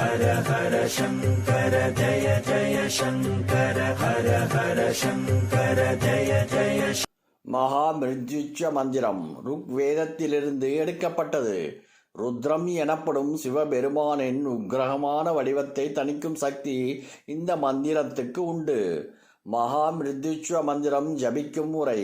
ஹர ஹர சங்கர ஜய ஜய சங்கர ஹர ஹர சங்கர ஜய ஜய மகாமிருத்யுச்ச மந்திரம் ருக்வேதத்திலிருந்து எடுக்கப்பட்டது. ருத்ரம் எனப்படும் சிவபெருமானின் உக்கிரகமான வடிவத்தை தணிக்கும் சக்தி இந்த மந்திரத்துக்கு உண்டு. மகாமிருத்யுச்ச மந்திரம் ஜபிக்கும் முறை.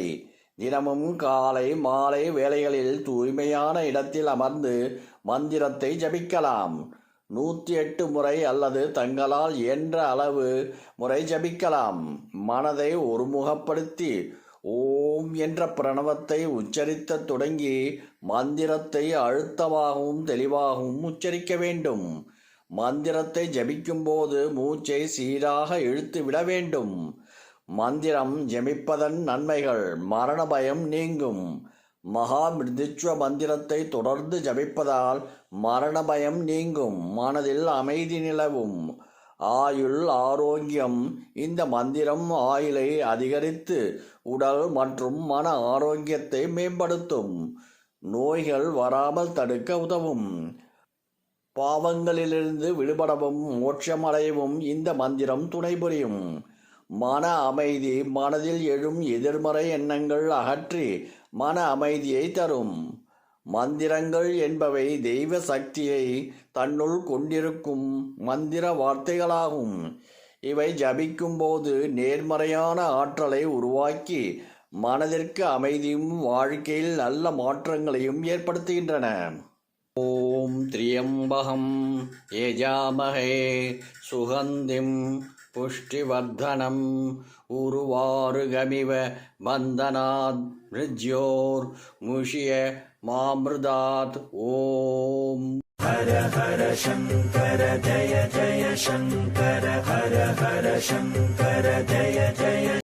தினமும் காலை மாலை வேளைகளில் தூய்மையான இடத்தில் அமர்ந்து மந்திரத்தை ஜபிக்கலாம். நூற்றி எட்டு முறை அல்லது தங்களால் இயன்ற அளவு முறை ஜபிக்கலாம். மனதை ஒருமுகப்படுத்தி ஓம் என்ற பிரணவத்தை உச்சரித்த தொடங்கி மந்திரத்தை அழுத்தமாகவும் தெளிவாகவும் உச்சரிக்க வேண்டும். மந்திரத்தை ஜபிக்கும்போது மூச்சை சீராக இழுத்து விட வேண்டும். மந்திரம் ஜெபிப்பதன் நன்மைகள் மரண பயம் நீங்கும். மகா மிருதிச்சுவ மந்திரத்தை தொடர்ந்து ஜபிப்பதால் மரண பயம் நீங்கும். மனதில் அமைதி நிலவும். ஆயுள் ஆரோக்கியம். இந்த மந்திரம் ஆயுளை அதிகரித்து உடல் மற்றும் மன ஆரோக்கியத்தை மேம்படுத்தும். நோய்கள் வராமல் தடுக்க உதவும். பாவங்களிலிருந்து விடுபடவும் மோட்சமடையவும் இந்த மந்திரம் துணை புரியும் மன அமைதி மனதில் எழும் எதிர்மறை எண்ணங்கள் அகற்றி மன அமைதியை தரும். மந்திரங்கள் என்பவை தெய்வ சக்தியை தன்னுள் கொண்டிருக்கும் மந்திர வார்த்தைகளாகும். இவை ஜபிக்கும்போது நேர்மறையான ஆற்றலை உருவாக்கி மனதிற்கு அமைதியும் வாழ்க்கையில் நல்ல மாற்றங்களையும் ஏற்படுத்துகின்றன. ஓம் திரியம்பகம் யஜாமஹே சுகந்திம் புஷ்டிவர்தனம் உருவாருகமிவ பந்தனாத் மிருஜ்யோர் முஷிய மாமிருதாத் ஓம் ஹர ஹர சங்கர ஜய ஜய சங்கர ஹர ஹர சங்கர ஜய ஜய